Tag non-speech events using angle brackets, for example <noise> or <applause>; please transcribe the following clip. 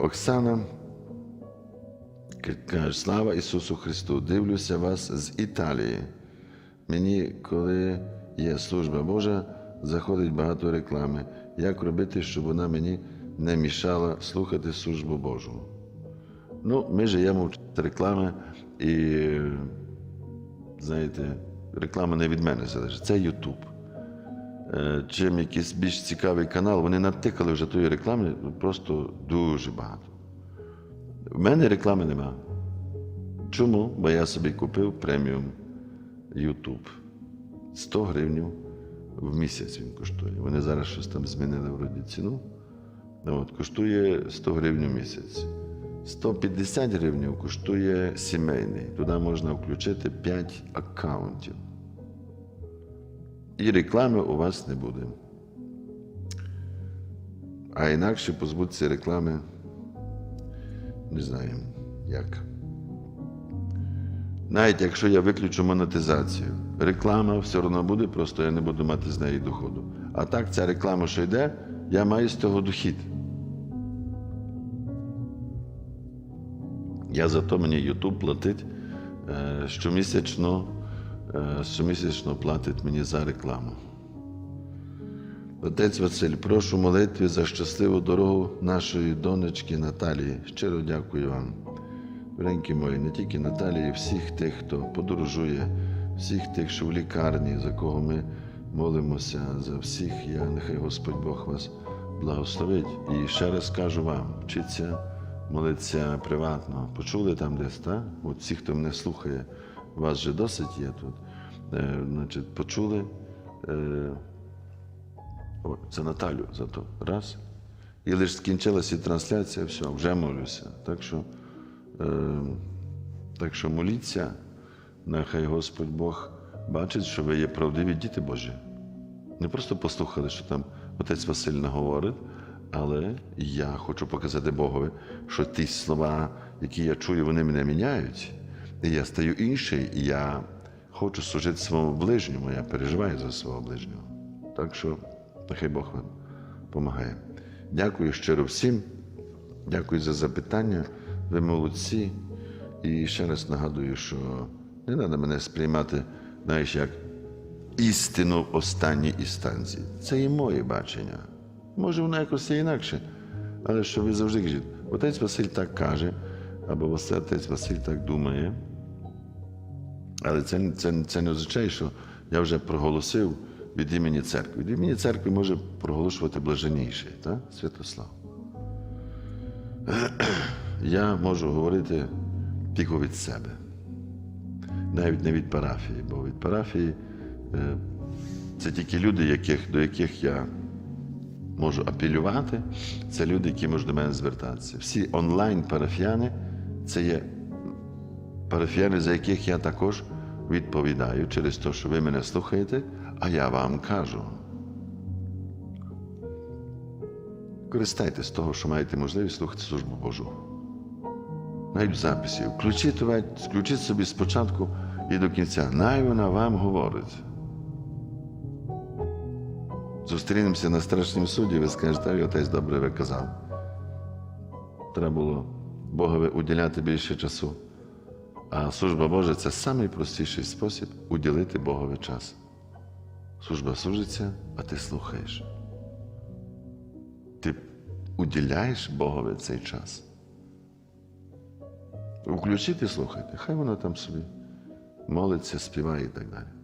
Оксана каже, слава Ісусу Христу! Дивлюся вас з Італії. Мені, коли є служба Божа, заходить багато реклами. Як робити, щоб вона мені не мішала слухати службу Божу? Ну, ми живемо в реклами, і, знаєте, реклама не від мене залежить, це Ютуб. Е, Чим якийсь більш цікавий канал, вони натикали вже тої реклами просто дуже багато. У мене реклами нема. Чому? Бо я собі купив преміум YouTube. 100 гривень в місяць він коштує. Вони зараз щось там змінили вроді ціну. Ну, От, коштує 100 гривень в місяць. 150 гривень коштує сімейний. Туди можна включити 5 аккаунтів. І реклами у вас не буде. А інакше позбутися реклами не знаю як. Навіть якщо я виключу монетизацію, реклама все одно буде, просто я не буду мати з неї доходу. А так, ця реклама, що йде, я маю з цього дохід. Я зато мені YouTube платить е, щомісячно, щомісячно платить мені за рекламу. Отець Василь, прошу молитви за щасливу дорогу нашої донечки Наталії. Щиро дякую вам. Доренькі мої, не тільки Наталії, всіх тих, хто подорожує, всіх тих, що в лікарні, за кого ми молимося, за всіх я, нехай Господь Бог вас благословить. І ще раз кажу вам, вчіться молитися приватно. Почули там десь, так? От всі, хто мене слухає, вас вже досить є тут. Е, значить, почули. Е, о, це Наталю зато. Раз. І лише скінчилася трансляція, все, вже молюся. Так що, е, так що моліться, нехай Господь Бог бачить, що ви є правдиві діти Божі. Не просто послухали, що там отець Василь наговорить, але я хочу показати Богові, що ті слова, які я чую, вони мене міняють. Я стаю інший, і я хочу служити своєму ближньому, я переживаю за свого ближнього. Так що нехай Бог вам допомагає. Дякую щиро всім. Дякую за запитання. Ви молодці. І ще раз нагадую, що не треба мене сприймати, знаєш, як істину в останній інстанції. Це і моє бачення. Може, воно якось інакше. Але що ви завжди кажіть, отець Василь так каже, або отець Василь так думає. Але це, це, це не означає, що я вже проголосив від імені церкви. Від імені церкви може проголошувати блаженніший, так? Святослав. <clears throat> Я можу говорити тільки від себе, навіть не від парафії, бо від парафії е, це тільки люди, яких, до яких я можу апелювати, це люди, які можуть до мене звертатися. Всі онлайн-парафіяни це є парафіяни, за яких я також відповідаю через те, що ви мене слухаєте, а я вам кажу. Користайтесь того, що маєте можливість слухати службу Божу. Навіть в записі. Включіть, включіть собі спочатку і до кінця. Най вона вам говорить. Зустрінемося на страшнім суді, ви скажете, «Ой, отець добре ви казав. Треба було Богові уділяти більше часу. А служба Божа це найпростіший спосіб уділити Богові час. Служба служиться, а ти слухаєш. Ти уділяєш Богові цей час. Включити слухайте, хай вона там собі молиться, співає і так далі.